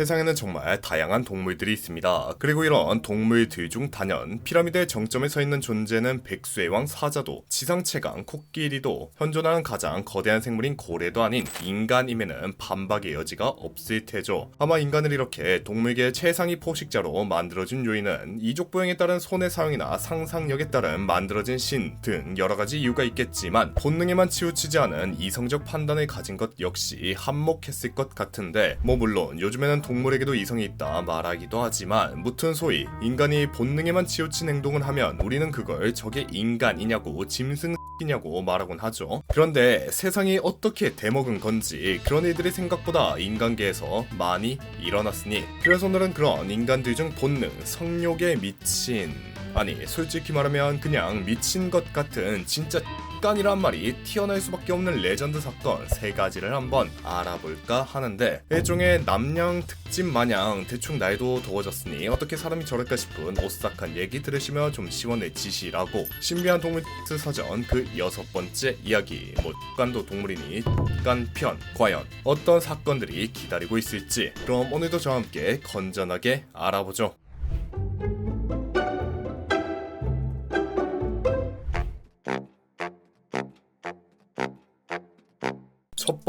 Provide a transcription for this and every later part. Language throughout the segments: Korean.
세상에는 정말 다양한 동물들이 있습니다. 그리고 이런 동물들 중 단연 피라미드의 정점에 서 있는 존재는 백수의 왕 사자도, 지상 최강 코끼리도, 현존하는 가장 거대한 생물인 고래도 아닌 인간임에는 반박의 여지가 없을 테죠. 아마 인간을 이렇게 동물계의 최상위 포식자로 만들어준 요인은 이족 보행에 따른 손의 사용이나 상상력에 따른 만들어진 신 등 여러 가지 이유가 있겠지만 본능에만 치우치지 않은 이성적 판단을 가진 것 역시 한몫했을 것 같은데 뭐 물론 요즘에는 동물에게도 이성이 있다 말하기도 하지만 무튼 소위 인간이 본능에만 치우친 행동을 하면 우리는 그걸 저게 인간이냐고 짐승 이냐고 말하곤 하죠. 그런데 세상이 어떻게 대먹은 건지 그런 일들이 생각보다 인간계에서 많이 일어났으니 그래서 오늘은 그런 인간들 중 본능, 성욕에 미친 아니 솔직히 말하면 그냥 미친 것 같은 진짜 깐이란 말이 튀어나올 수밖에 없는 레전드 사건 세 가지를 한번 알아볼까 하는데 일종의 남양 특집 마냥 대충 날도 더워졌으니 어떻게 사람이 저럴까 싶은 오싹한 얘기 들으시면 좀 시원해지시라고 신비한 동물 사전 그 여섯 번째 이야기. 뭐 깐도 동물이니 깐편. 과연 어떤 사건들이 기다리고 있을지. 그럼 오늘도 저와 함께 건전하게 알아보죠.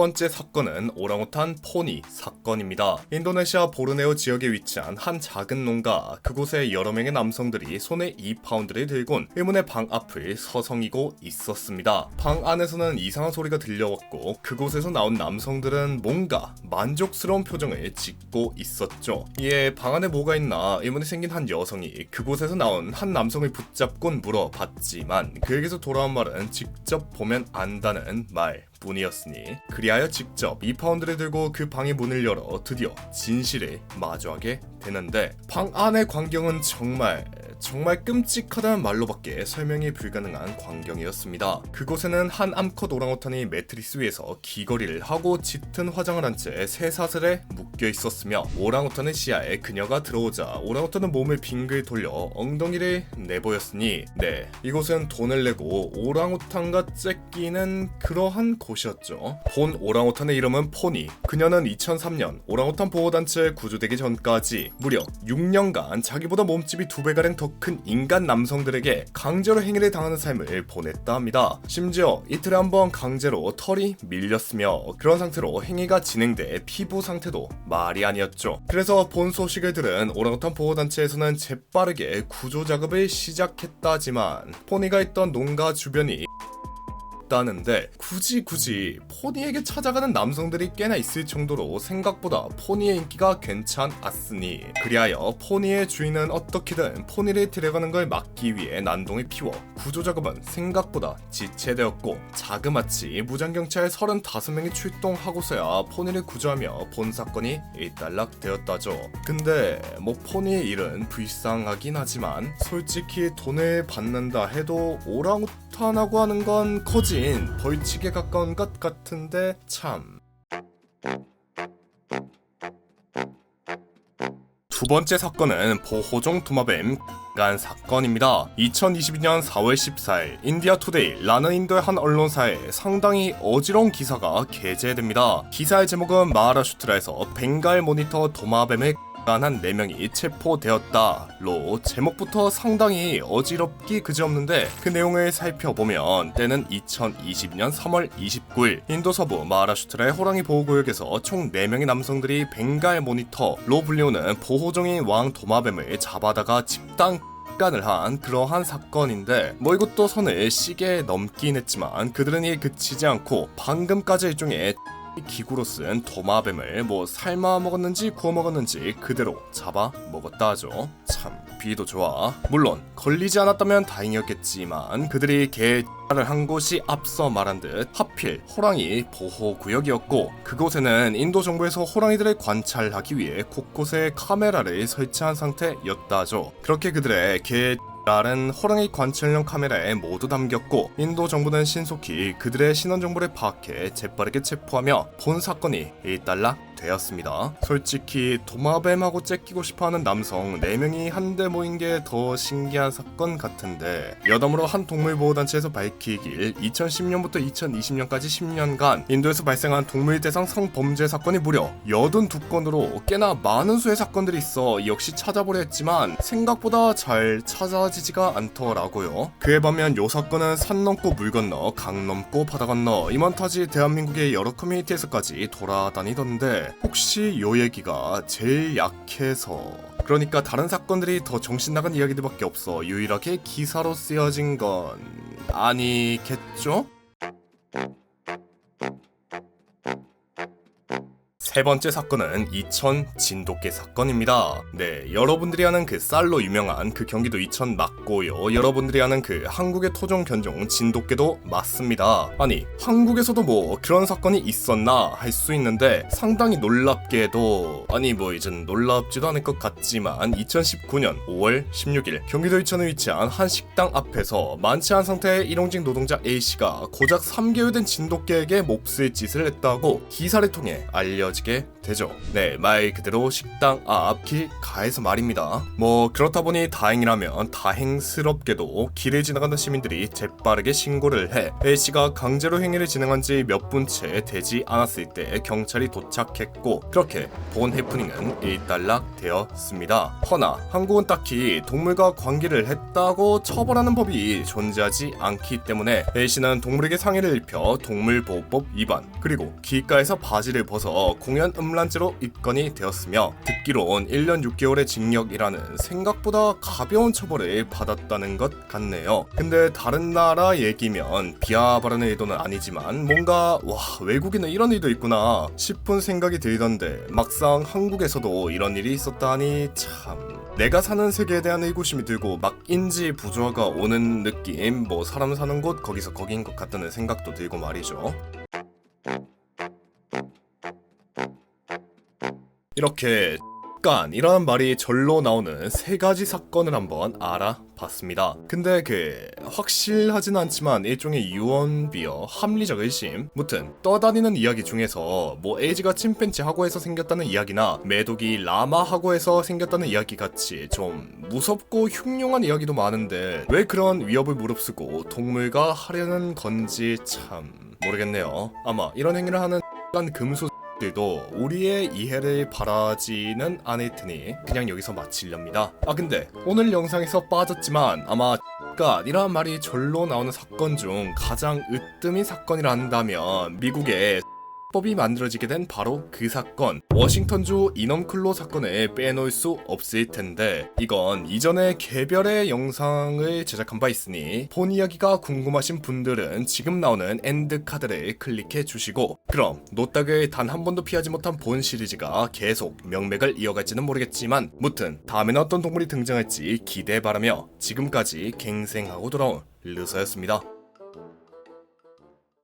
번째 사건은 오랑우탄 포니 사건입니다. 인도네시아 보르네오 지역에 위치한 한 작은 농가 그곳에 여러 명의 남성들이 손에 2파운드를 들곤 의문의 방 앞을 서성이고 있었습니다. 방 안에서는 이상한 소리가 들려왔고 그곳에서 나온 남성들은 뭔가 만족스러운 표정을 짓고 있었죠. 이에 방 안에 뭐가 있나 의문이 생긴 한 여성이 그곳에서 나온 한 남성을 붙잡곤 물어봤지만 그에게서 돌아온 말은 직접 보면 안다는 말. 뿐이었으니 그리하여 직접 2파운드를 들고 그 방의 문을 열어 드디어 진실을 마주하게 되는데 방 안의 광경은 정말 정말 끔찍하다는 말로밖에 설명이 불가능한 광경이었습니다. 그곳에는 한 암컷 오랑우탄이 매트리스 위에서 귀걸이를 하고 짙은 화장을 한채 쇠사슬에 묶여 있었으며 오랑우탄의 시야에 그녀가 들어오자 오랑우탄은 몸을 빙글 돌려 엉덩이를 내보였으니 네 이곳은 돈을 내고 오랑우탄과 째끼는 그러한 곳이었죠. 본 오랑우탄의 이름은 포니. 그녀는 2003년 오랑우탄 보호단체 구조되기 전까지 무려 6년간 자기보다 몸집이 두 배가량 더큰 인간 남성들에게 강제로 행위를 당하는 삶을 보냈다 합니다. 심지어 이틀에 한 번 강제로 털이 밀렸으며 그런 상태로 행위가 진행돼 피부 상태도 말이 아니었죠. 그래서 본 소식을 들은 오랑우탄 보호단체에서는 재빠르게 구조 작업을 시작했다지만 포니가 있던 농가 주변이 있다는데 굳이 굳이 포니에게 찾아가는 남성들이 꽤나 있을 정도로 생각보다 포니의 인기가 괜찮았으니 그리하여 포니의 주인은 어떻게든 포니를 데려가는 걸 막기 위해 난동을 피워 구조 작업은 생각보다 지체되었고 자그마치 무장경찰 35명이 출동하고서야 포니를 구조하며 본 사건이 일단락되었다죠. 근데 뭐 포니의 일은 불쌍하긴 하지만 솔직히 돈을 받는다 해도 오랑우탄 하고 하는 건 커진 벌칙에 가까운 것 같은데 참. 두 번째 사건은 보호종 도마뱀 간 사건입니다. 2022년 4월 14일 인디아 투데이 라는 인도의 한 언론사에 상당히 어지러운 기사가 게재됩니다. 기사의 제목은 마하라슈트라에서 벵갈 모니터 도마뱀을 한 4명이 체포되었다로 제목부터 상당히 어지럽기 그지없는데 그 내용을 살펴보면 때는 2022년 3월 29일 인도 서부 마하라슈트라의 호랑이 보호구역에서 총 4명의 남성들이 벵갈 모니터로 불리우는 보호종인 왕 도마뱀을 잡아다가 집단 간을 한 그러한 사건인데 뭐 이것도 선을 시게 넘긴 했지만 그들은 이에 그치지 않고 방금까지 일종의 기구로 쓴 도마뱀을 뭐 삶아 먹었는지 구워 먹었는지 그대로 잡아 먹었다 하죠. 참 비도 좋아. 물론 걸리지 않았다면 다행이었겠지만 그들이 개를 한 곳이 앞서 말한 듯 하필 호랑이 보호 구역이었고 그곳에는 인도 정부에서 호랑이들을 관찰하기 위해 곳곳에 카메라를 설치한 상태였다 하죠. 그렇게 그들의 개 라는 호랑이 관찰용 카메라에 모두 담겼고 인도 정부는 신속히 그들의 신원 정보를 파악해 재빠르게 체포하며 본 사건이 일단락 되었습니다. 솔직히 도마뱀하고 째끼고 싶어하는 남성 4명이 한데 모인 게 더 신기한 사건 같은데 여담으로 한 동물보호단체에서 밝히길 2010년부터 2020년까지 10년간 인도에서 발생한 동물 대상 성범죄 사건이 무려 82건으로 꽤나 많은 수의 사건들이 있어 역시 찾아보려 했지만 생각보다 잘 찾아지지가 않더라고요. 그에 반면 요 사건은 산 넘고 물 건너 강 넘고 바다 건너 이만타지 대한민국의 여러 커뮤니티에서까지 돌아다니던데 혹시 요 얘기가 제일 약해서 그러니까 다른 사건들이 더 정신 나간 이야기들밖에 없어 유일하게 기사로 쓰여진 건 아니겠죠? 세 번째 사건은 이천 진돗개 사건입니다. 네, 여러분들이 아는 그 쌀로 유명한 그 경기도 이천 맞고요. 여러분들이 아는 그 한국의 토종 견종 진돗개도 맞습니다. 아니, 한국에서도 뭐 그런 사건이 있었나 할 수 있는데 상당히 놀랍게도 아니 뭐 이젠 놀랍지도 않을 것 같지만 2019년 5월 16일 경기도 이천에 위치한 한 식당 앞에서 만취 한 상태의 일용직 노동자 A씨가 고작 3개월 된 진돗개에게 몹쓸 짓을 했다고 기사를 통해 알려지 게 되죠. 네, 말 그대로 식당 앞 길 가에서 말입니다. 뭐 그렇다 보니 다행이라면 다행스럽게도 길을 지나가는 시민들이 재빠르게 신고를 해 A씨가 강제로 행위를 진행한 지 몇 분 채 되지 않았을 때 경찰이 도착했고 그렇게 본 해프닝은 일단락 되었습니다. 허나 한국은 딱히 동물과 관계를 했다고 처벌하는 법이 존재하지 않기 때문에 A씨는 동물에게 상해를 입혀 동물보호법 위반 그리고 길가에서 바지를 벗어 공연 음란죄로 입건이 되었으며 듣기론 1년 6개월의 징역이라는 생각보다 가벼운 처벌을 받았다는 것 같네요. 근데 다른 나라 얘기면 비하 발언의 의도는 아니지만 뭔가 와 외국에는 이런 일도 있구나 싶은 생각이 들던데 막상 한국에서도 이런 일이 있었다니 참 내가 사는 세계에 대한 의구심이 들고 막 인지 부조화가 오는 느낌 뭐 사람 사는 곳 거기서 거긴 것 같다는 생각도 들고 말이죠. 이렇게 깐 이라는 말이 절로 나오는 세 가지 사건을 한번 알아봤습니다. 근데 그 확실하진 않지만 일종의 유언비어 합리적 의심 무튼 떠다니는 이야기 중에서 뭐 에이지가 침팬지 하고에서 생겼다는 이야기나 메독이 라마 하고에서 생겼다는 이야기 같이 좀 무섭고 흉흉한 이야기도 많은데 왜 그런 위협을 무릅쓰고 동물과 하려는 건지 참 모르겠네요. 아마 이런 행위를 하는 간 금수 들도 우리의 이해를 바라지는 않을 테니 그냥 여기서 마치렵니다. 아 근데 오늘 영상에서 빠졌지만 아마 가 이라는 말이 절로 나오는 사건 중 가장 으뜸인 사건이라 한다면 미국의 법이 만들어지게 된 바로 그 사건 워싱턴주 이넘클로 사건을 빼놓을 수 없을 텐데 이건 이전에 개별의 영상을 제작한 바 있으니 본 이야기가 궁금하신 분들은 지금 나오는 엔드 카드를 클릭해 주시고 그럼 노딱을 단 한 번도 피하지 못한 본 시리즈가 계속 명맥을 이어갈지는 모르겠지만 무튼 다음에는 어떤 동물이 등장할지 기대 바라며 지금까지 갱생하고 돌아온 르서였습니다.